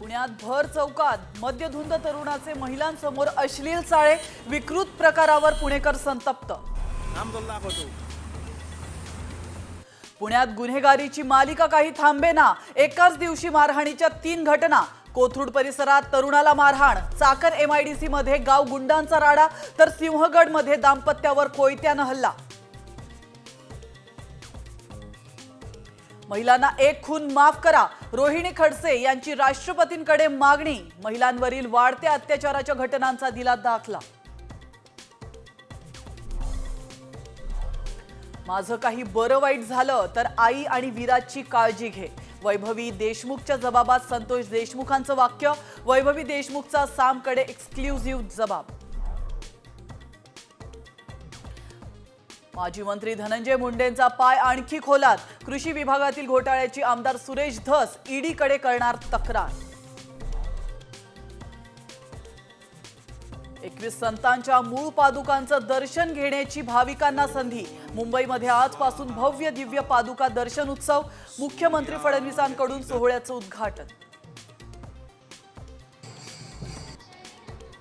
पुण्यात भर चौकात मद्यधुंद तरुणाचे महिलांसमोर अश्लील चाळे विकृत प्रकारावर पुणेकर संतप्त. पुण्यात गुन्हेगारीची मालिका काही थांबेना एकाच दिवशी मारहाणीच्या तीन घटना. कोथरूड परिसरात तरुणाला मारहाण. चाकण एमआयडीसी मध्ये गाव गुंडांचा राडा तर सिंहगडमध्ये दाम्पत्यावर कोयत्यानं हल्ला. महिलांना एक खून माफ करा. रोहिणी खडसे यांची राष्ट्रपतींकडे मागणी. महिलांवरील वाढत्या अत्याचाराच्या घटनांचा दिला दाखला. माझं काही बरं वाईट झालं तर आई आणि विराजची काळजी घे. वैभवी देशमुखच्या जबाबात संतोष देशमुखांचं वाक्य. वैभवी देशमुखचा सामकडे एक्सक्ल्युझिव्ह जबाब. माजी मंत्री धनंजय मुंडेंचा पाय आणखी खोलात. कृषी विभागातील घोटाळ्याची आमदार सुरेश धस ईडीकडे करणार तक्रार. एकवीस संतांच्या मूळ पादुकांचं दर्शन घेण्याची भाविकांना संधी. मुंबईमध्ये आजपासून भव्य दिव्य पादुका दर्शन उत्सव. मुख्यमंत्री फडणवीसांकडून सोहळ्याचं उद्घाटन.